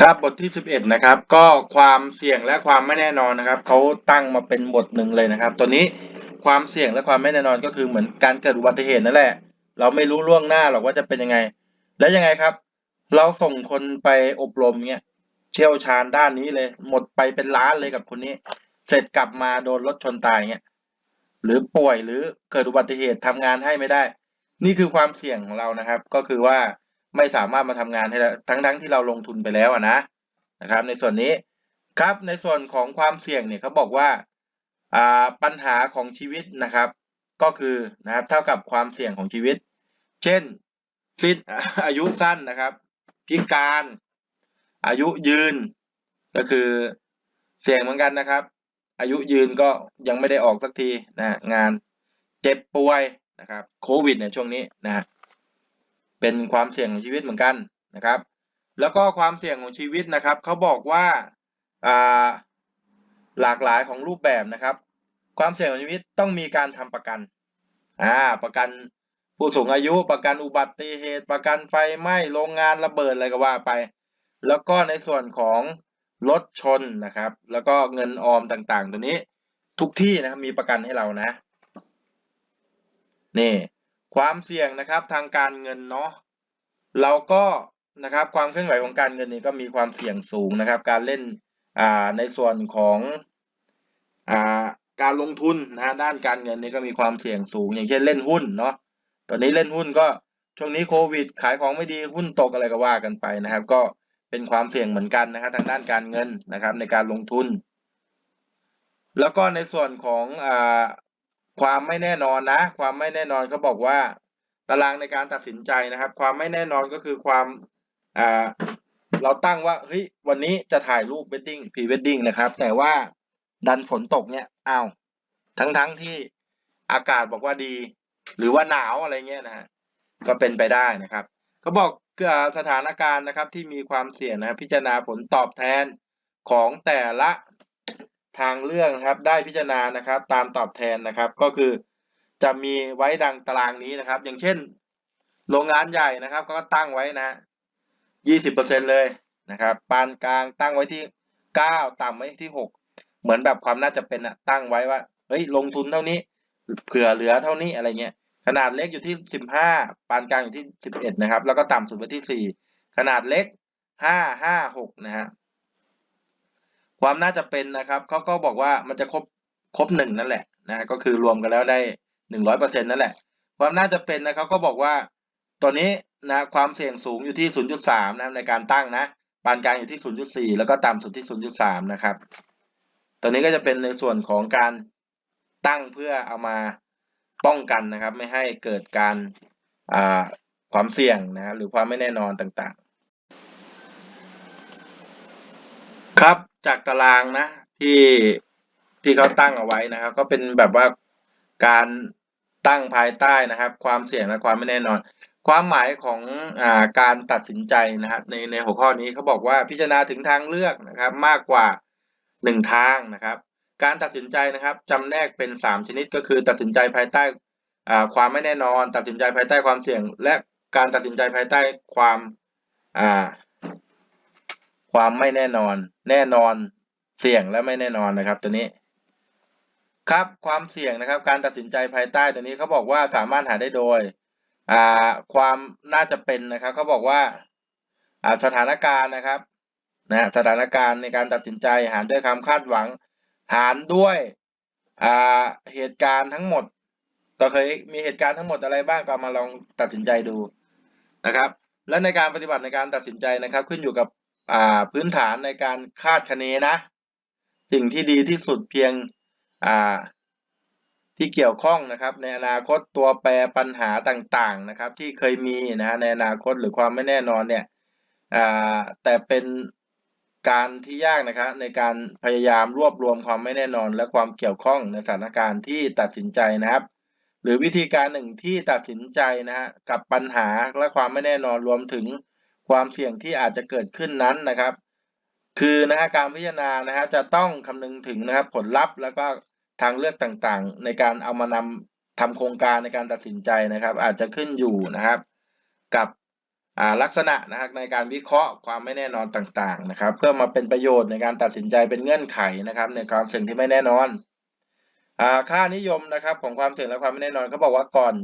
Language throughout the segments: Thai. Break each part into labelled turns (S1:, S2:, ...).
S1: ครับบทที่สิบเอ็ดนะครับ ก็ความเสี่ยงและความไม่แน่นอนนะครับเขาตั้งมาเป็นบทหนึ่งเลยนะครับ ตัวนี้ความเสี่ยงและความไม่แน่นอนก็คือเหมือนการเกิดอุบัติเหตุนั่นแหละ เราไม่รู้ล่วงหน้าหรอกว่าจะเป็นยังไง แล้วยังไงครับ เราส่งคนไปอบรมเงี้ยเชี่ยวชาญด้านนี้เลย หมดไปเป็นล้านเลยกับคนนี้ เสร็จกลับมาโดนรถชนตายเงี้ยหรือป่วยหรือเกิดอุบัติเหตุทำงานให้ไม่ได้ นี่คือความเสี่ยงของเรานะครับ ก็คือว่า ไม่สามารถมาทำงานให้เราทั้งทั้งที่เราลงทุนไปแล้วอะนะนะครับ ในส่วนนี้ครับในส่วนของความเสี่ยงเนี่ยเขาบอกว่าอ่าปัญหาของชีวิตนะครับ ก็คือนะครับเท่ากับความเสี่ยงของชีวิต เช่นสิ้นอายุสั้นนะครับ พิการอายุยืน ก็คือเสี่ยงเหมือนกันนะครับ อายุยืนก็ยังไม่ได้ออกสักทีนะงานเจ็บป่วยนะครับ โควิดเนี่ยช่วงนี้นะฮะ เป็นความเสี่ยงของชีวิตเหมือนกันนะครับ แล้วก็ความเสี่ยงของชีวิตนะครับเขาบอกว่าหลากหลายของรูปแบบนะครับ ความเสี่ยงของชีวิตต้องมีการทำประกันอ่าประกันผู้สูงอายุประกันอุบัติเหตุ ประกันไฟไหม้โรงงานระเบิดอะไรก็ว่าไป แล้วก็ในส่วนของรถชนนะครับ แล้วก็เงินออมต่างๆ ตัวนี้ ทุกที่นะครับมีประกันให้เรานะ นี่ ความเสี่ยงนะครับทางการเงินเนาะเราก็นะครับความเคลื่อนไหวของการเงินนี่ก็มีความเสี่ยงสูงนะครับ การเล่นอ่าในส่วนของอ่าการลงทุนนะฮะด้านการเงินนี่ก็มีความเสี่ยงสูง อย่างเช่นเล่นหุ้นเนาะตอนนี้เล่นหุ้นก็ช่วงนี้โควิด ขายของไม่ดีหุ้นตกอะไรก็ว่ากันไปนะครับ ก็เป็นความเสี่ยงเหมือนกันนะครับทางด้านการเงินนะครับในการลงทุน แล้วก็ในส่วนของอ่า ความไม่แน่นอนนะ ความไม่แน่นอนเขาบอกว่าตารางในการตัดสินใจนะครับ ความไม่แน่นอนก็คือความอ่าเราตั้งว่าเฮ้ยวันนี้จะถ่ายรูป wedding pre wedding นะครับ แต่ว่าดันฝนตกเนี่ยอ้าวทั้งทั้งที่อากาศบอกว่าดี หรือว่าหนาวอะไรเงี้ยนะฮะก็เป็นไปได้นะครับเขาบอกเอ่อสถานการณ์นะครับที่มีความเสี่ยงนะพิจารณาผลตอบแทนของแต่ละ ทางเลือกนะครับ ได้พิจารณานะครับ ตามตอบแทนนะครับ ก็คือจะมีไว้ดังตารางนี้นะครับ อย่างเช่น โรงงานใหญ่นะครับ ก็ตั้งไว้นะฮะยี่สิบเปอร์เซ็นเลยนะครับ ปานกลางตั้งไว้ที่เก้าต่ำไว้ที่หกเหมือนแบบความน่าจะเป็นอะตั้งไว้ว่าเฮ้ยลงทุนเท่านี้เผื่อเหลือเท่านี้อะไรเงี้ยขนาดเล็กอยู่ที่สิบห้าปานกลางอยู่ที่สิบเอ็ดนะครับ แล้วก็ต่ำสุดไว้ที่สี่ขนาดเล็กห้าห้าหกนะฮะ ความน่าจะเป็นนะครับเขาก็บอกว่ามันจะครบครบหนึ่งนั่นแหละนะก็คือรวมกันแล้วได้หนึ่งร้อยเปอร์เซ็นต์นั่นแหละ ความน่าจะเป็นนะครับก็บอกว่าตัวนี้นะความเสี่ยงสูงอยู่ที่ศูนย์จุดสามนะในการตั้งนะปานกลางอยู่ที่ศูนย์จุดสี่แล้วก็ต่ำสุดที่ศูนย์จุดสามนะครับตัวนี้ก็จะเป็นในส่วนของการตั้งเพื่อเอามาป้องกันนะครับ ไม่ให้เกิดการอ่าความเสี่ยงนะครับหรือความไม่แน่นอนต่างๆ ครับจากตารางนะ ที่ที่เขาตั้งเอาไว้นะครับ ก็เป็นแบบว่าการตั้งภายใต้นะครับ ความเสี่ยงและความไม่แน่นอน ความหมายของอ่าการตัดสินใจนะครับในในหัวข้อนี้เขาบอกว่าพิจารณาถึงทางเลือกนะครับ มากกว่าหนึ่งทางนะครับ การตัดสินใจนะครับจำแนกเป็นสามชนิดก็คือ ตัดสินใจภายใต้อ่าความไม่แน่นอน ตัดสินใจภายใต้ความเสี่ยง และการตัดสินใจภายใต้ความอ่า ความไม่แน่นอน แน่นอน เสี่ยงและไม่แน่นอนนะครับ ตัวนี้ ครับความเสี่ยงนะครับ การตัดสินใจภายใต้ตัวนี้เขาบอกว่าสามารถหาได้โดยอ่าความน่าจะเป็นนะครับเขาบอกว่าอ่าสถานการณ์นะครับนะสถานการณ์ในการตัดสินใจหารด้วยความคาดหวัง หารด้วยอ่าเหตุการณ์ทั้งหมด ก็เคยมีเหตุการณ์ทั้งหมดอะไรบ้างก็มาลองตัดสินใจดูนะครับ และในการปฏิบัติในการตัดสินใจนะครับ ขึ้นอยู่กับ พื้นฐานในการคาดคะเนนะ สิ่งที่ดีที่สุดเพียงที่เกี่ยวข้องนะครับ ในอนาคตตัวแปรปัญหาต่างๆนะครับ ที่เคยมีนะฮะในอนาคตหรือความไม่แน่นอนเนี่ยแต่เป็นการที่ยากนะครับในการพยายามรวบรวมความไม่แน่นอน และความเกี่ยวข้องในสถานการณ์ที่ตัดสินใจนะครับ หรือวิธีการหนึ่งที่ตัดสินใจนะฮะกับปัญหาและความไม่แน่นอนรวมถึง ความเสี่ยงที่อาจจะเกิดขึ้นนั้นนะครับ คือนะฮะการพิจารณานะฮะจะต้องคำนึงถึงนะครับผลลัพธ์แล้วก็ทางเลือกต่างๆ ในการเอามานำทำโครงการในการตัดสินใจนะครับ อาจจะขึ้นอยู่นะครับ กับลักษณะนะครับในการวิเคราะห์ความไม่แน่นอนต่างๆนะครับ เพื่อมาเป็นประโยชน์ในการตัดสินใจเป็นเงื่อนไขนะครับ ในความเสี่ยงที่ไม่แน่นอนอค่านิยมนะครับของความเสี่ยงและความไม่แน่นอนเขาบอกว่าก่อน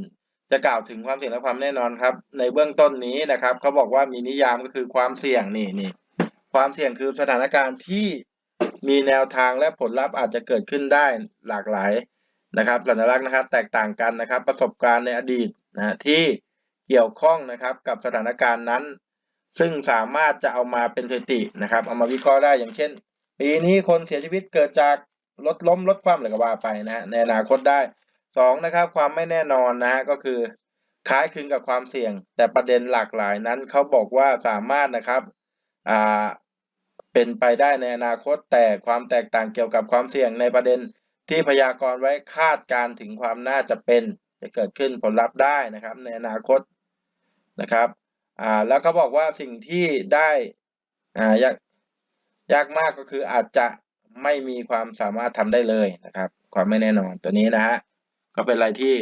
S1: จะกล่าวถึงความเสี่ยงและความแน่นอนครับ ในเบื้องต้นนี้นะครับเขาบอกว่ามีนิยามก็คือความเสี่ยงนี่นี่ความเสี่ยงคือสถานการณ์ที่มีแนวทางและผลลัพธ์อาจจะเกิดขึ้นได้หลากหลายนะครับสัญลักษณ์นะครับแตกต่างกันนะครับ ประสบการณ์ในอดีตนะที่เกี่ยวข้องนะครับกับสถานการณ์นั้น ซึ่งสามารถจะเอามาเป็นสถิตินะครับ เอามาวิเคราะห์ได้อย่างเช่น ปีนี้คนเสียชีวิตเกิดจากรถล้มรถคว่ำหรือก็ว่าไปนะในอนาคตได้ สองนะครับความไม่แน่นอนนะฮะก็คือคล้ายคลึงกับความเสี่ยง แต่ประเด็นหลากหลายนั้นเขาบอกว่าสามารถนะครับอ่าเป็นไปได้ในอนาคตแต่ความแตกต่างเกี่ยวกับความเสี่ยงในประเด็นที่พยากรณ์ไว้คาดการถึงความน่าจะเป็น จะเกิดขึ้นผลลัพธ์ได้นะครับ ในอนาคตนะครับอ่าแล้วก็บอกว่าสิ่งที่ได้อ่ายากยากมากก็คืออาจจะไม่มีความสามารถทำได้เลยนะครับ ความไม่แน่นอนตัวนี้นะฮะ ก็เป็นอะไรที่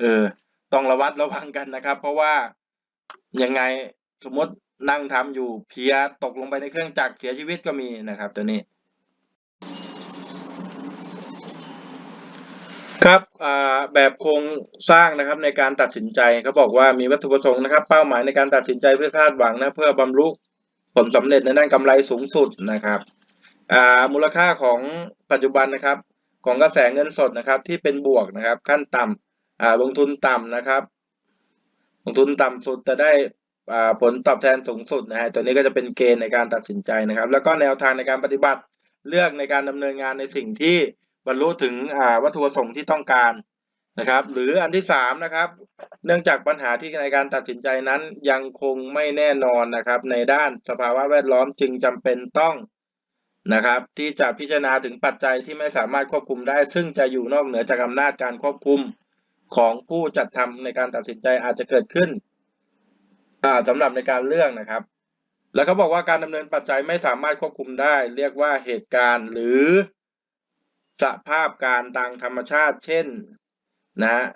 S1: เออต้องระวัดระวังกันนะครับ เพราะว่ายังไงสมมตินั่งทำอยู่เพียตกลงไปในเครื่องจักรเสียชีวิตก็มีนะครับ ตัวนี้ ครับอ่าแบบโครงสร้างนะครับในการตัดสินใจเขาบอกว่ามีวัตถุประสงค์นะครับ เป้าหมายในการตัดสินใจเพื่อคาดหวังนะเพื่อบรรลุผลสำเร็จในด้านกำไรสูงสุดนะครับอ่ามูลค่าของปัจจุบันนะครับ ของกระแสเงินสดนะครับที่เป็นบวกนะครับ ขั้นต่ำอ่าลงทุนต่ำนะครับ ลงทุนต่ำสุดจะได้อ่าผลตอบแทนสูงสุดนะฮะตัวนี้ก็จะเป็นเกณฑ์ในการตัดสินใจนะครับ แล้วก็แนวทางในการปฏิบัติเลือกในการดำเนินงานในสิ่งที่บรรลุถึงอ่าวัตถุประสงค์ที่ต้องการนะครับ หรืออันที่สามนะครับ เนื่องจากปัญหาที่ในการตัดสินใจนั้นยังคงไม่แน่นอนนะครับ ในด้านสภาวะแวดล้อมจึงจำเป็นต้อง นะครับ ที่จะพิจารณาถึงปัจจัยที่ไม่สามารถควบคุมได้ ซึ่งจะอยู่นอกเหนือจากอำนาจการควบคุมของผู้จัดทำในการตัดสินใจอาจจะเกิดขึ้นอ่าสำหรับในการเลือกนะครับ แล้วเขาบอกว่าการดำเนินปัจจัยไม่สามารถควบคุมได้ เรียกว่าเหตุการณ์หรือสภาพการทางธรรมชาติ เช่นนะฮะ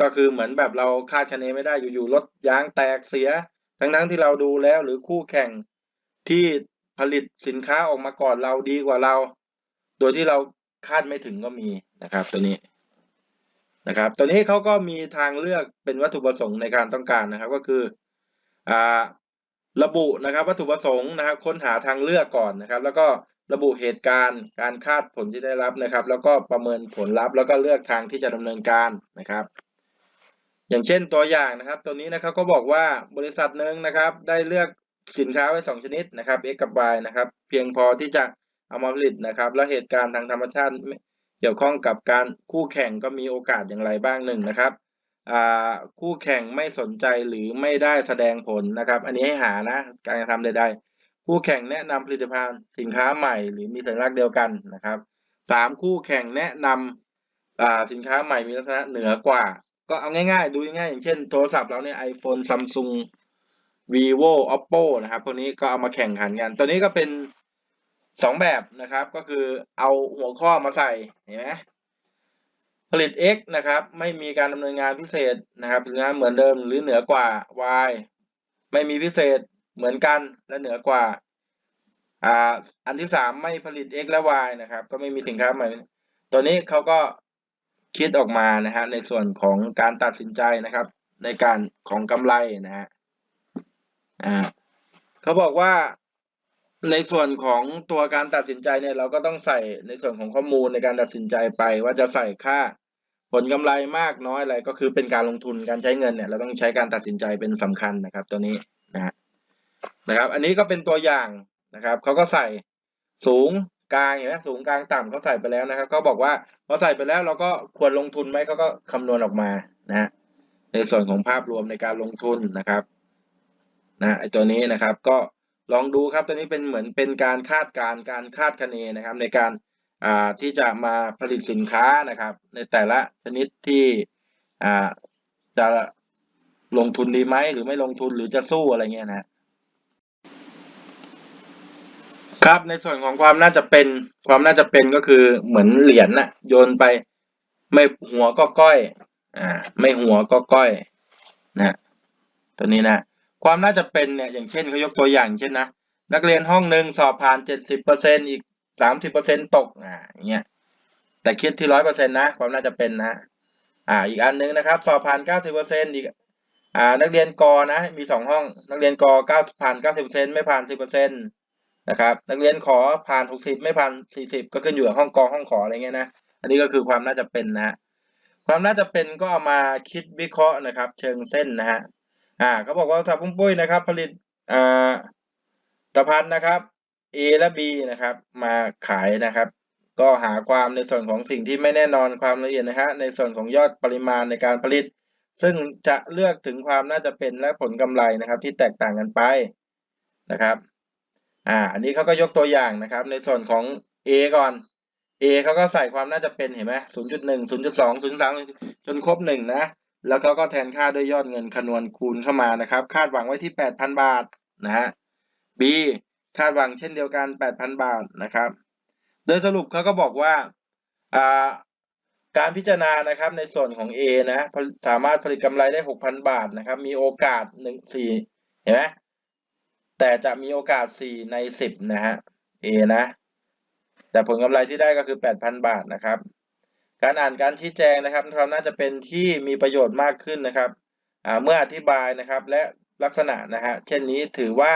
S1: ก็คือเหมือนแบบเราคาดคะเนไม่ได้อยู่ๆรถยางแตกเสีย ทั้งๆที่เราดูแล้วหรือคู่แข่งที่ ผลิตสินค้าออกมาก่อนเราดีกว่าเรา โดยที่เราคาดไม่ถึงก็มีนะครับ ตัวนี้นะครับตัวนี้เขาก็มีทางเลือกเป็นวัตถุประสงค์ในการต้องการนะครับ ก็คืออ่าระบุนะครับ วัตถุประสงค์นะครับ ค้นหาทางเลือกก่อนนะครับ แล้วก็ระบุเหตุการณ์ การคาดผลที่ได้รับนะครับ แล้วก็ประเมินผลลัพธ์แล้วก็เลือกทางที่จะดำเนินการนะครับ อย่างเช่นตัวอย่างนะครับ ตัวนี้นะครับก็บอกว่าบริษัทหนึ่งนะครับ ได้เลือก สินค้าไว้สองชนิดนะครับ X กับ Y นะครับ เพียงพอที่จะเอามาผลิตนะครับ แล้วเหตุการณ์ทางธรรมชาติเกี่ยวข้องกับการคู่แข่งก็มีโอกาสอย่างไรบ้างหนึ่งนะครับอ่าคู่แข่งไม่สนใจหรือไม่ได้แสดงผลนะครับ อันนี้ให้หานะการกระทำใด ๆ คู่แข่งแนะนำผลิตภัณฑ์สินค้าใหม่ หรือมีสัญลักษณ์เดียวกันนะครับสามคู่แข่งแนะนำอ่าสินค้าใหม่มีลักษณะเหนือกว่า ก็เอาง่ายๆ ดูง่ายๆอย่างเช่นโทรศัพท์เราเนี่ย iPhone Samsung vivo oppo นะครับ พวกนี้ก็เอามาแข่งขันกัน ตัวนี้ก็เป็นสองแบบนะครับ ก็คือเอาหัวข้อมาใส่เห็นไหมผลิต X นะครับ ไม่มีการดำเนินงานพิเศษนะครับสินเหมือนเดิมหรือเหนือกว่า Y ไม่มีพิเศษเหมือนกันและเหนือกว่าอ่าอันที่สามไม่ผลิต X และ Y นะครับ ก็ไม่มีสินค้าใหม่ตัวนี้เขาก็คิดออกมานะฮะในส่วนของการตัดสินใจนะครับ ในการของกำไรนะฮะ อ่าเขาบอกว่าในส่วนของตัวการตัดสินใจเนี่ย เราก็ต้องใส่ในส่วนของข้อมูลในการตัดสินใจไป ว่าจะใส่ค่าผลกำไรมากน้อยอะไรก็คือเป็นการลงทุนการใช้เงินเนี่ยเราต้องใช้การตัดสินใจเป็นสำคัญนะครับ ตัวนี้นะนะครับ อันนี้ก็เป็นตัวอย่างนะครับเขาก็ใส่สูงกลางเห็นไหมสูงกลางต่ำเขาใส่ไปแล้วนะครับเขาบอกว่าพอใส่ไปแล้วเราก็ควรลงทุนไหมเขาก็คำนวณออกมานะในส่วนของภาพรวมในการลงทุนนะครับ นะไอตัวนี้นะครับก็ลองดูครับตัวนี้เป็นเหมือนเป็นการคาดการณ์การคาดคะเนนะครับ ในการอ่าที่จะมาผลิตสินค้านะครับ ในแต่ละชนิดที่อ่าจะลงทุนดีไหมหรือไม่ลงทุนหรือจะสู้อะไรเงี้ยนะครับในส่วนของความน่าจะเป็นความน่าจะเป็นก็คือเหมือนเหรียญน่ะโยนไปไม่หัวก็ก้อยอ่าไม่หัวก็ก้อยนะตัวนี้นะ ความน่าจะเป็นเนี่ยอย่างเช่นเขายกตัวอย่างเช่นนะนักเรียนห้องหนึ่งสอบผ่านเจ็ดสิบเปอร์เซ็นอีกสามสิบเปอร์เซ็นตกอ่าอย่างเงี้ยแต่คิดที่ร้อยเปอร์เซ็นนะความน่าจะเป็นนะอ่าอีกอันหนึงนะครับสอบผ่านเก้าสิบเปอร์เซ็นอีกอ่านักเรียนกอนะมีสองห้อง นักเรียนกเก้าผ่านเก้าสิบเปอร์เซ็นไม่ผ่านสิบเปอร์เซ็นนะครับนักเรียนขอผ่านหกสิบไม่ผ่านสี่สิบก็ขึ้นอยู่กับห้องกอห้องขออะไรเงี้ยนะอันนี้ก็คือความน่าจะเป็นนะฮะความน่าจะเป็นก็เอามาคิดวิเคราะห์นะครับ เชิงเส้นนะฮะ อ่าเขาบอกว่าสาปุ้มปุ้ยนะครับ ผลิตอ่าตะพันนะครับ A และ B นะครับ มาขายนะครับ ก็หาความในส่วนของสิ่งที่ไม่แน่นอนความละเอียดนะฮะในส่วนของยอดปริมาณในการผลิต ซึ่งจะเลือกถึงความน่าจะเป็นและผลกำไรนะครับ ที่แตกต่างกันไปนะครับอ่าอันนี้เขาก็ยกตัวอย่างนะครับ ในส่วนของ A ก่อน A เขาก็ใส่ความน่าจะเป็นเห็นไหมศูนย์จุดหนึ่งศูนย์จุดสองศูนย์สามจนครบหนึ่งนะ แล้วเขาก็แทนค่าด้วยยอดเงินคำนวณคูณเข้ามานะครับ คาดหวังไว้ที่แปดพันบาทนะฮะ B คาดหวังเช่นเดียวกันแปดพันบาทนะครับ โดยสรุปเขาก็บอกว่าการพิจารณานะครับในส่วนของ A นะสามารถผลิตกำไรได้หกพันบาทนะครับ มีโอกาสหนึ่งสี่เห็นไหมแต่จะมีโอกาสสี่ในสิบนะฮะ A นะ แต่ผลกำไรที่ได้ก็คือแปดพันบาทนะครับ การอ่านการชี้แจงนะครับความน่าจะเป็นที่มีประโยชน์มากขึ้นนะครับเมื่ออธิบายนะครับและลักษณะนะฮะเช่นนี้ถือว่า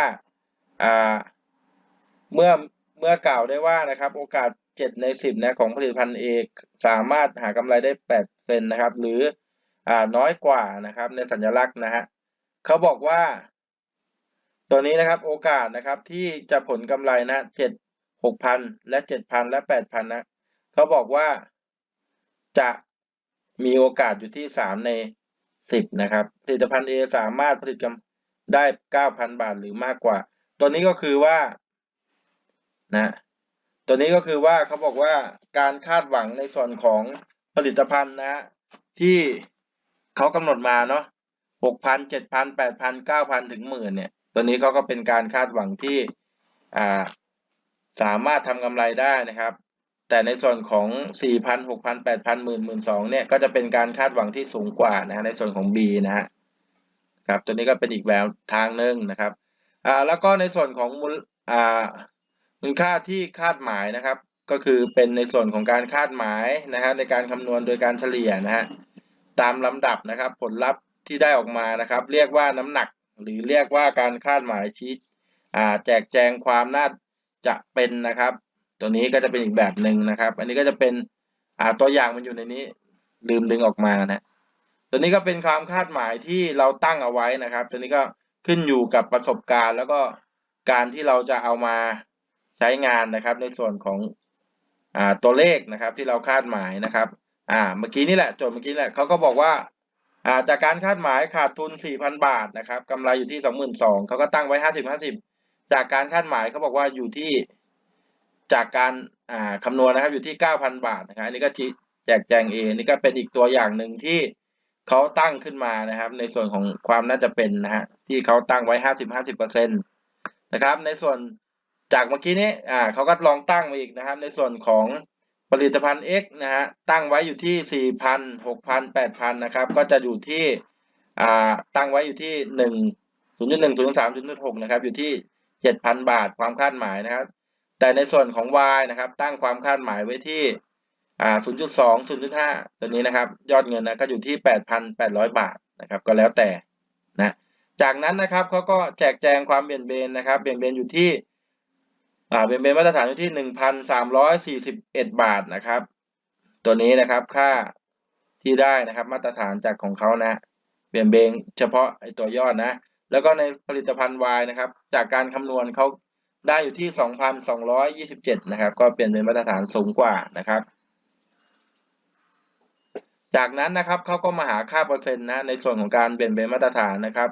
S1: เมื่อเมื่อกล่าวได้ว่านะครับ โอกาสเจ็ดในสิบนะของผลิตภัณฑ์เอกสามารถหากำไรได้แปดเซนนะครับ หรืออน้อยกว่านะครับ ในสัญลักษณ์นะฮะเขาบอกว่า ตัวนี้นะครับโอกาสนะครับที่จะผลกำไรนะเจ็ดหกพันและเจ็ดพันและแปดพันนะเขาบอกว่า จะมีโอกาสอยู่ที่สามในสิบนะครับ ผลิตภัณฑ์ A สามารถผลิตกำได้เก้าพันบาทหรือมากกว่า ตัวนี้ก็คือว่านะตัวนี้ก็คือว่าเขาบอกว่าการคาดหวังในส่วนของผลิตภัณฑ์นะฮะที่เขากำหนดมาเนาะหกพันเจ็ดพันแปดพันเก้าพันถึงหมื่นเนี่ย ตัวนี้เขาก็เป็นการคาดหวังที่อ่าสามารถทำกำไรได้นะครับ แต่ในส่วนของสี่พันหกพันแปดพันหมื่นหมื่นสองเนี่ยก็จะเป็นการคาดหวังที่สูงกว่านะฮะในส่วนของ B นะฮะครับตัวนี้ก็เป็นอีกแบบทางหนึ่งนะครับอ่าแล้วก็ในส่วนของมูลอ่ามูลค่าที่คาดหมายนะครับ ก็คือเป็นในส่วนของการคาดหมายนะฮะในการคำนวณโดยการเฉลี่ยนะฮะตามลำดับนะครับ ผลลัพธ์ที่ได้ออกมานะครับ เรียกว่าน้ำหนัก หรือเรียกว่าการคาดหมายชี้อ่าแจกแจงความน่าจะเป็นนะครับ ตัวนี้ก็จะเป็นอีกแบบหนึ่งนะครับ อันนี้ก็จะเป็นอ่าตัวอย่างมันอยู่ในนี้ ลืมดึงออกมานะ ตัวนี้ก็เป็นความคาดหมายที่เราตั้งเอาไว้นะครับ ตัวนี้ก็ขึ้นอยู่กับประสบการณ์ แล้วก็การที่เราจะเอามาใช้งานนะครับ ในส่วนของอ่าตัวเลขนะครับที่เราคาดหมายนะครับ อ่า เมื่อกี้นี่แหละโจทย์เมื่อกี้แหละเขาก็บอกว่าอ่าจากการคาดหมายขาดทุน 4,000 บาทนะครับกำไรอยู่ที่ 22,000เขาก็ตั้งไว้ 50 50 จากการคาดหมายเขาบอกว่าอยู่ที่ จากการคำนวณนะครับอยู่ที่ 9,000 บาทนะครับอันนี้ก็ชี้แจกแจงเองนี่ก็เป็นอีกตัวอย่างหนึ่งที่เขาตั้งขึ้นมานะครับ ในส่วนของความน่าจะเป็นนะฮะที่เขาตั้งไว้ 50 50เปอร์เซ็นต์นะครับ ในส่วนจากเมื่อกี้นี้อ่าเขาก็ลองตั้งมาอีกนะครับ ในส่วนของผลิตภัณฑ์ X นะฮะตั้งไว้อยู่ที่ 4,000 6,000 8,000นะครับก็จะอยู่ที่อ่าตั้งไว้อยู่ที่ 1 0.1 0.3 0.6นะครับอยู่ที่ 7,000 บาทความคาดหมายนะครับ แต่ในส่วนของ Y นะครับ ตั้งความคาดหมายไว้ที่อ่า0.2 0.5 ตัวนี้นะครับ ยอดเงินนะก็อยู่ที่ 8,800 บาทนะครับ ก็แล้วแต่นะ จากนั้นนะครับเขาก็แจกแจงความเบี่ยงเบนนะครับ เบี่ยงเบนอยู่ที่อ่าเบี่ยงเบนมาตรฐานอยู่ที่ 1,341 บาทนะครับ ตัวนี้นะครับค่าที่ได้นะครับ มาตรฐานจากของเขานะเบี่ยงเบนเฉพาะไอตัวยอดนะ แล้วก็ในผลิตภัณฑ์ Y นะครับ จากการคำนวณเขา ได้อยู่ที่ 2,227 นะครับ ก็เปลี่ยนเป็นมาตรฐานสูงกว่านะครับ จากนั้นนะครับเขาก็มาหาค่าเปอร์เซ็นต์นะ ในส่วนของการเปลี่ยนเป็นมาตรฐานนะครับ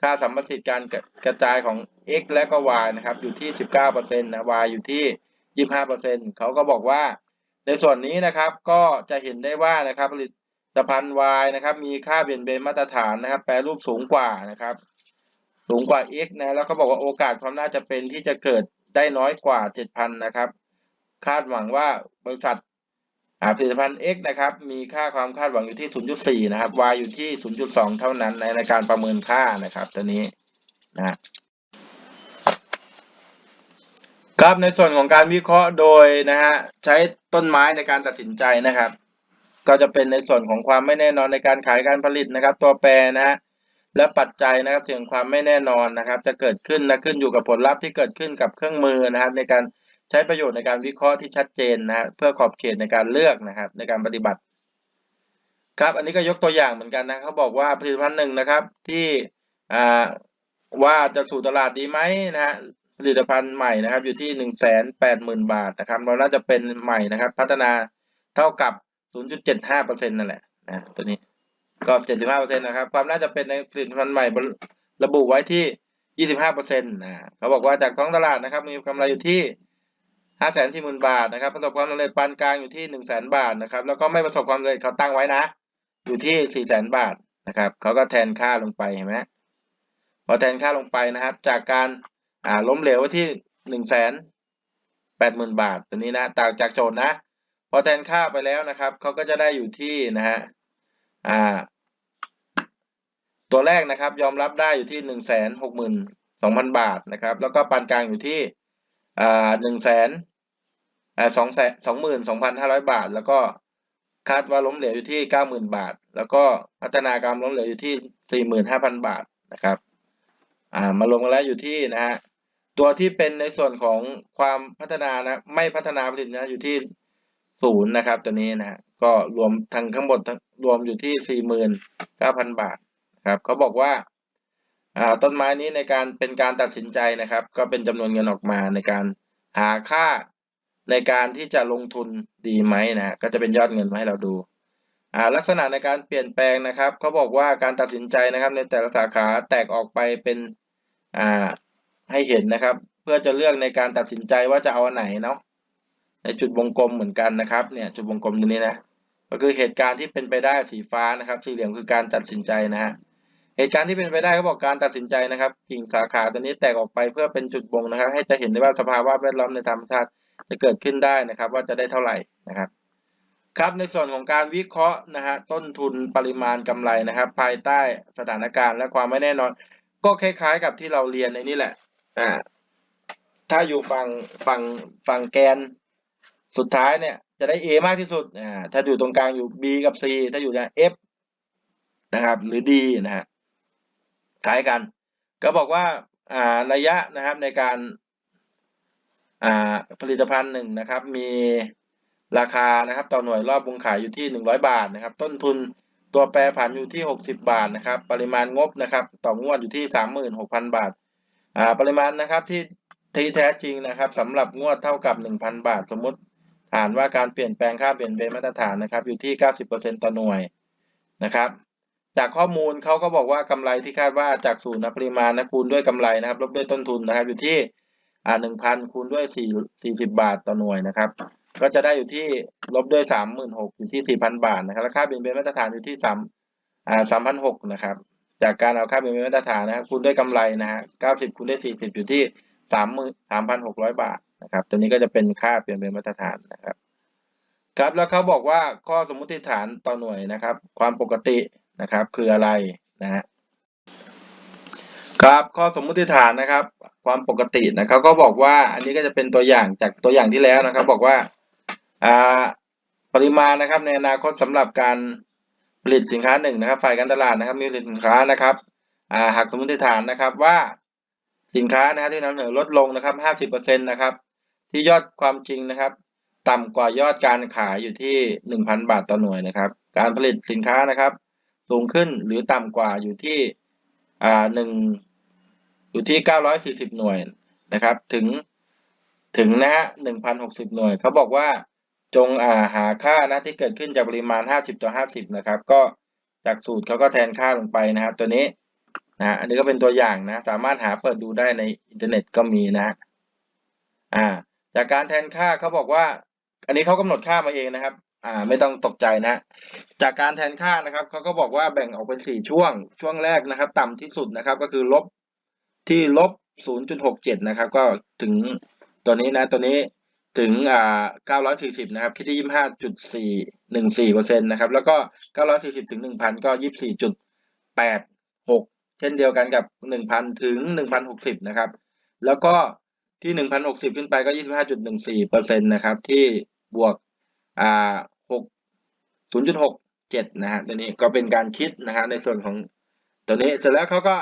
S1: ค่าสัมประสิทธิ์การกระจายของ x และก็ y นะครับ อยู่ที่ 19%นะ y อยู่ที่ 25%เขาก็บอกว่า ในส่วนนี้นะครับก็จะเห็นได้ว่านะครับผลิตภัณฑ์ y นะครับ มีค่าเปลี่ยนเบนมาตรฐานนะครับ แปรรูปสูงกว่านะครับ สูงกว่า x นะแล้วก็บอกว่าโอกาสความน่าจะเป็นที่จะเกิดได้น้อยกว่า 7,000 นะครับ คาดหวังว่าบริษัทอ่าผลิตภัณฑ์ X นะครับ มีค่าความคาดหวังอยู่ที่ 0.4 นะครับ Y อยู่ที่ 0.2 เท่านั้นในในการประเมินค่านะครับ ตัวนี้นะครับในส่วนของการวิเคราะห์โดยนะฮะใช้ต้นไม้ในการตัดสินใจนะครับ ก็จะเป็นในส่วนของความไม่แน่นอนในการขายการผลิตนะครับ ตัวแปรนะฮะ และปัจจัยนะครับเสี่ยงความไม่แน่นอนนะครับ จะเกิดขึ้นนะขึ้นอยู่กับผลลัพธ์ที่เกิดขึ้นกับเครื่องมือนะครับ ในการใช้ประโยชน์ในการวิเคราะห์ที่ชัดเจนนะฮะเพื่อขอบเขตในการเลือกนะครับ ในการปฏิบัติ ครับอันนี้ก็ยกตัวอย่างเหมือนกันนะเขาบอกว่าผลิตภัณฑ์หนึ่งนะครับที่ว่าจะสู่ตลาดดีไหมนะฮะผลิตภัณฑ์ใหม่นะครับ อยู่ที่หนึ่งแสนแปดหมื่นบาทนะครับ เราน่าจะเป็นใหม่นะครับ พัฒนาเท่ากับศูนย์จุดเจ็ดห้าเปอร์เซ็นต์นั่นแหละนะตัวนี้ ก็เจ็ดสิบห้าเปอร์เซ็นต์นะครับ ความน่าจะเป็นในผลิตภัณฑ์ใหม่ระบุไว้ที่ยี่สิบห้าเปอร์เซ็นต์นะเขาบอกว่าจากท้องตลาดนะครับ มีกำไรอยู่ที่ห้าแสนสี่หมื่นบาทนะครับ ประสบความสำเร็จปานกลางอยู่ที่หนึ่งแสนบาทนะครับ แล้วก็ไม่ประสบความสำเร็จเขาตั้งไว้นะ อยู่ที่สี่แสนบาทนะครับเขาก็แทนค่าลงไปเห็นไหมพอแทนค่าลงไปนะครับ จากการอ่าล้มเหลวไว้ที่หนึ่งแสนแปดหมื่นบาทตัวนี้นะต่างจากโจทย์นะ พอแทนค่าไปแล้วนะครับเขาก็จะได้อยู่ที่นะฮะอ่า ตัวแรกนะครับยอมรับได้อยู่ที่หนึ่งแสนหกหมื่นสองพันบาทนะครับ แล้วก็ปานกลางอยู่ที่หนึ่งแสนสองแสนสองหมื่นสองพันห้าร้อยบาท แล้วก็คาดว่าล้มเหลวอยู่ที่เก้าหมื่นบาท แล้วก็พัฒนาการล้มเหลวอยู่ที่สี่หมื่นห้าพันบาทนะครับมารวมกันแล้วอยู่ที่นะฮะตัวที่เป็นในส่วนของความพัฒนานะไม่พัฒนาผลิตนะอยู่ที่ศูนย์นะครับตัวนี้นะฮะก็รวมทั้งทั้งหมดรวมอยู่ที่สี่หมื่นเก้าพันบาท ครับเขาบอกว่าต้นไม้นี้ในการเป็นการตัดสินใจนะครับ ก็เป็นจำนวนเงินออกมาในการหาค่าในการที่จะลงทุนดีไหมนะฮะก็จะเป็นยอดเงินมาให้เราดูลักษณะในการเปลี่ยนแปลงนะครับเขาบอกว่าการตัดสินใจนะครับ ในแต่ละสาขาแตกออกไปเป็นให้เห็นนะครับ เพื่อจะเลือกในการตัดสินใจว่าจะเอาอันไหนเนาะในจุดวงกลมเหมือนกันนะครับเนี่ยจุดวงกลมตรงนี้นะก็คือเหตุการณ์ที่เป็นไปได้สีฟ้านะครับ สีเหลืองคือการตัดสินใจนะฮะ เหตุการณ์ที่เป็นไปได้เขาบอกการตัดสินใจนะครับ กิ่งสาขาตัวนี้แตกออกไปเพื่อเป็นจุดบ่งนะครับ ให้จะเห็นได้ว่าสภาวะแวดล้อมในธรรมชาติจะเกิดขึ้นได้นะครับ ว่าจะได้เท่าไหร่นะครับ ครับในส่วนของการวิเคราะห์นะฮะต้นทุนปริมาณกำไรนะครับ ภายใต้สถานการณ์และความไม่แน่นอน ก็คล้ายๆ กับที่เราเรียนในนี่แหละอ่าถ้าอยู่ฝั่งฝั่งฝั่งแกนสุดท้ายเนี่ย จะได้ A มากที่สุดอ่าถ้าอยู่ตรงกลางอยู่ B กับ C ถ้าอยู่เนี่ย F นะครับ หรือ D นะฮะ คล้ายกัน ก็บอกว่าระยะนะครับในการผลิตภัณฑ์หนึ่งนะครับ มีราคานะครับต่อหน่วยรอบวงขายอยู่ที่หนึ่งร้อยบาทนะครับ ต้นทุนตัวแปรผันอยู่ที่หกสิบาทนะครับ ปริมาณงบนะครับ ต่องวดอยู่ที่สามหมื่นหกพันบาทปริมาณนะครับที่ที่แท้จริงนะครับสำหรับงวดเท่ากับหนึ่งพันบาท สมมติฐานว่าการเปลี่ยนแปลงค่าเปลี่ยนแปลงมาตรฐานนะครับ อยู่ที่เก้าสิบเปอร์เซ็นต่อหน่วยนะครับ จากข้อมูลเขาก็บอกว่ากำไรที่คาดว่าจากศูนย์นะปริมาณนะคูณด้วยกำไรนะครับ ลบด้วยต้นทุนนะครับ อยู่ที่อ่าหนึ่งพันคูณด้วยสี่สี่สิบาทต่อหน่วยนะครับ ก็จะได้อยู่ที่ลบด้วยสามหมื่นหกอยู่ที่สี่พันบาทนะครับและค่าเปลี่ยนแปลงมาตรฐานอยู่ที่สามอ่าสามพันหกนะครับ จากการเอาค่าเปลี่ยนแปลงมาตรฐานนะครับคูณด้วยกำไรนะฮะเก้าสิบคูณด้วยสี่สิบอยู่ที่สามหมื่นสามพันหกร้อยบาทนะครับ ตัวนี้ก็จะเป็นค่าเปลี่ยนแปลงมาตรฐานนะครับ ครับแล้วเขาบอกว่าข้อสมมุติฐานต่อหน่วยนะครับ ความปกติ นะครับ คืออะไรนะฮะครับข้อสมมุติฐานนะครับ ความปกตินะเขาก็บอกว่าอันนี้ก็จะเป็นตัวอย่างจากตัวอย่างที่แล้วนะครับ บอกว่าอ่าปริมาณนะครับในอนาคตสำหรับการผลิตสินค้าหนึ่งนะครับ ฝ่ายการตลาดนะครับ มีผลิตสินค้านะครับอ่าหากสมมติฐานนะครับว่าสินค้านะครับที่นำเสนอลดลงนะครับห้าสิบเปอร์เซ็นตนะครับ ที่ยอดความจริงนะครับ ต่ำกว่ายอดการขายอยู่ที่หนึ่งพันบาทต่อหน่วยนะครับ การผลิตสินค้านะครับ สูงขึ้นหรือต่ำกว่าอยู่ที่อ่าหนึ่งอยู่ที่เก้าร้อยสี่สิบหน่วยนะครับ ถึงถึงนะฮะหนึ่งพันหน่วย เขาบอกว่าจงอ่าหาค่านะที่เกิดขึ้นจากปริมาณห้าสิบต่อห้าสิบนะครับ ก็จากสูตรเขาก็แทนค่าลงไปนะครับ ตัวนี้นะอันนี้ก็เป็นตัวอย่างนะ สามารถหาเปิดดูได้ในอินเทอร์เน็ตก็มีนะอ่า จากการแทนค่าเขาบอกว่า อันนี้เขากำหนดค่ามาเองนะครับ อ่าไม่ต้องตกใจนะ จากการแทนค่านะครับเขาก็บอกว่าแบ่งออกเป็นสี่ช่วง ช่วงแรกนะครับ ต่ำที่สุดนะครับ ก็คือลบที่ลบศูนย์จุดหกเจ็ดนะครับ ก็ถึงตัวนี้นะตัวนี้ถึงอ่าเก้าร้อยสี่สิบนะครับ คิดที่ยี่ห้าจุดสี่หนึ่งสี่เปอร์เซ็นต์นะครับ แล้วก็เก้าร้อยสี่สิบถึงหนึ่งพันก็ยี่สิบสี่จุดแปดหกเช่นเดียวกันกับ 1,000 ถึง 1,060 นะครับ แล้วก็ที่ 1,060 ขึ้นไปก็ 25.14เปอร์เซ็นต์นะครับ ที่บวก อ่า6 0.67นะฮะตัวนี้ก็เป็นการคิดนะฮะในส่วนของตัวนี้เสร็จแล้วเขาก็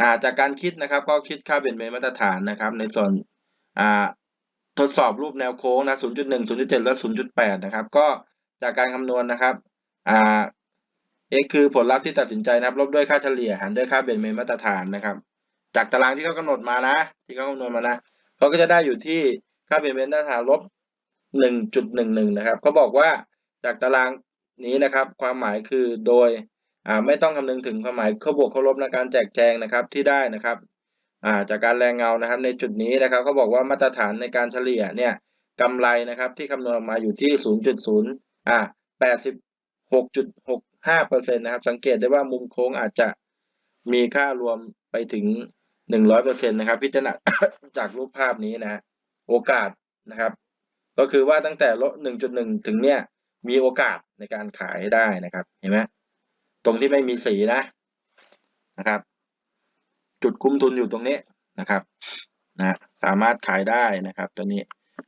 S1: อ่าจากการคิดนะครับก็คิดค่าเปลี่ยนแปลงมาตรฐานนะครับ ในส่วนอ่าทดสอบรูปแนวโค้งนะ 0.1 0.7 และ 0.8 นะครับ ก็จากการคำนวณนะครับ อ่า x คือผลลัพธ์ที่ตัดสินใจนะครับ ลบด้วยค่าเฉลี่ยหารด้วยค่าเปลี่ยนแปลงมาตรฐานนะครับ จากตารางที่เขากำหนดมานะ ที่เขาคำนวณมานะเขาก็จะได้อยู่ที่ค่าเปลี่ยนแปลงมาตรฐานลบ 1.11 นะครับเขาบอกว่าจากตารางนี้นะครับ ความหมายคือโดยไม่ต้องคำนึงถึงความหมายเข้าบวกเข้าลบในการแจกแจงนะครับที่ได้นะครับาจากการแรงเงานะครับ ในจุดนี้นะครับเขาบอกว่ามาตรฐานในการเฉลี่ยเนี่ยกำไรนะครับที่คำนวณออกมาอยู่ที่ 0.0อ่า86.65เปอร์เซ็นต์นะครับสังเกตได้ว่ามุมโค้งอาจจะมีค่ารวมไปถึง 100เปอร์เซ็นต์นะครับพิจารณาจากรูปภาพนี้นะโอกาสนะครับ ก็คือว่าตั้งแต่ลบ1.1 ถึงเนี่ยมีโอกาสในการขายได้นะครับ เห็นไหมตรงที่ไม่มีสีนะนะครับ จุดคุ้มทุนอยู่ตรงนี้นะครับนะสามารถขายได้นะครับ ตัวนี้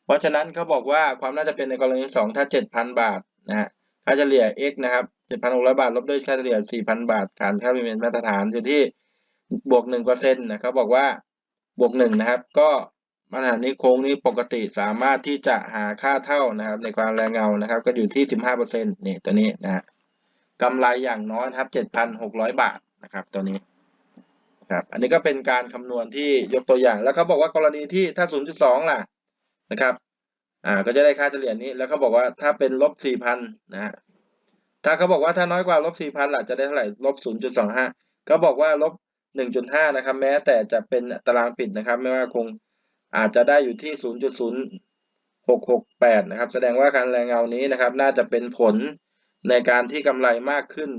S1: เพราะฉะนั้นเขาบอกว่าความน่าจะเป็นในกรณีสองถ้าเจ็ดพันบาทนะฮะค่าเฉลี่ย x นะครับเจ็ดพันหกร้อยบาทลบด้วยค่าเฉลี่ยสี่พันบาทฐานค่าเปลี่ยนมาตรฐานอยู่ที่บวกหนึ่งเปอร์เซ็นต์นะเขาบอกว่าบวกหนึ่งนะครับ ก็ มาตรฐานนี้โค้งนี้ปกติสามารถที่จะหาค่าเท่านะครับ ในความแรงเงานะครับ ก็อยู่ที่สิบห้าเปอร์เซ็นต์นี่ตัวนี้นะฮะกำไรอย่างน้อยครับเจ็ดพันหกร้อยบาทนะครับตัวนี้ครับอันนี้ก็เป็นการคำนวณที่ยกตัวอย่าง แล้วเขาบอกว่ากรณีที่ถ้า 0.2 ล่ะนะครับอ่าก็จะได้ค่าเฉลี่ยนี้แล้วเขาบอกว่าถ้าเป็นลบ 4,000 นะฮะถ้าเขาบอกว่าถ้าน้อยกว่าลบ 4,000 ล่ะจะได้เท่าไหร่ลบ 0.25เขาบอกว่าลบ 1.5 นะครับ แม้แต่จะเป็นตารางปิดนะครับ ไม่ว่าคง อาจจะได้อยู่ที่ 0.0668 นะครับ แสดงว่าการแรงเงานี้นะครับ น่าจะเป็นผลในการที่กำไรมากขึ้น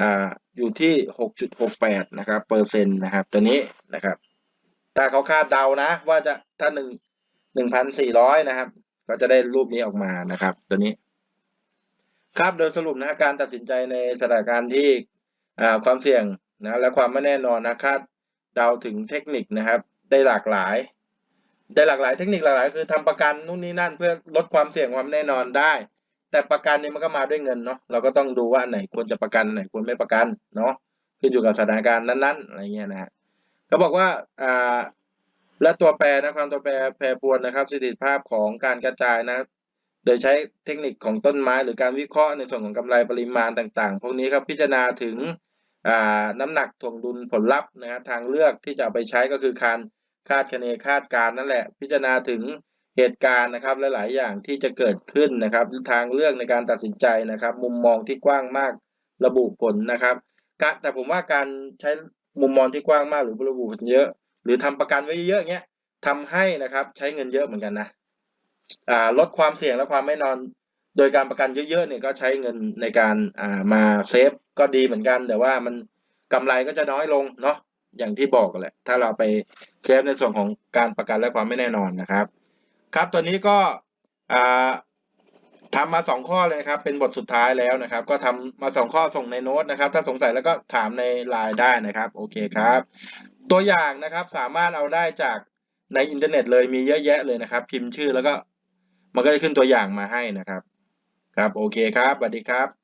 S1: อ่าอยู่ที่ 6.68 นะครับ เปอร์เซ็นต์นะครับ ตัวนี้นะครับ ถ้าเขาคาดเดานะ ว่าจะถ้าหนึ่งหนึ่งพันสี่ร้อยนะครับ ก็จะได้รูปนี้ออกมานะครับ ตัวนี้ ครับโดยสรุปนะการตัดสินใจในสถานการณ์ที่ความเสี่ยงนะและความไม่แน่นอนนะคาดเดาถึงเทคนิคนะครับ ได้หลากหลาย ได้หลากหลายเทคนิคหลากหลายคือทำประกันนู่นนี่นั่นเพื่อลดความเสี่ยงความแน่นอนได้ แต่ประกันนี่มันก็มาด้วยเงินเนาะเราก็ต้องดูว่าอันไหนควรจะประกันไหนควรไม่ประกันเนาะขึ้นอยู่กับสถานการณ์นั้นๆอะไรเงี้ยนะฮะเขาบอกว่าอ่าและตัวแปรนะความตัวแปรแปรปรวนนะครับสิทธิภาพของการกระจายนะ โดยใช้เทคนิคของต้นไม้หรือการวิเคราะห์ในส่วนของกำไรปริมาณต่างๆ พวกนี้ครับพิจารณาถึงอ่าน้ำหนักถ่วงดุลผลลัพธ์นะครับทางเลือกที่จะไปใช้ก็คือการ คาดคะเนคาดการนั่นแหละ พิจารณาถึงเหตุการณ์นะครับหลาย ๆ อย่างที่จะเกิดขึ้นนะครับทางเลือกในการตัดสินใจนะครับ มุมมองที่กว้างมากระบุผลนะครับแต่ผมว่าการใช้มุมมองที่กว้างมากหรือระบุผลเยอะ หรือทำประกันไว้เยอะๆเงี้ยทำให้นะครับใช้เงินเยอะเหมือนกันนะลดความเสี่ยงและความไม่นอน โดยการประกันเยอะๆเนี่ยก็ใช้เงินในการามาเซฟก็ดีเหมือนกัน แต่ว่ามันกำไรก็จะน้อยลงเนาะ อย่างที่บอกแหละ ถ้าเราไปเซฟในส่วนของการประกันและความไม่แน่นอนนะครับ ครับตัวนี้ก็อ่าทำมาสองข้อเลยครับ เป็นบทสุดท้ายแล้วนะครับ ก็ทำมาสองข้อส่งในโน้ตนะครับ ถ้าสงสัยแล้วก็ถามในไลน์ได้นะครับ โอเคครับ ตัวอย่างนะครับสามารถเอาได้จากในอินเทอร์เน็ตเลยมีเยอะแยะเลยนะครับ พิมพ์ชื่อแล้วก็มันก็จะขึ้นตัวอย่างมาให้นะครับ ครับ โอเคครับสวัสดีครับ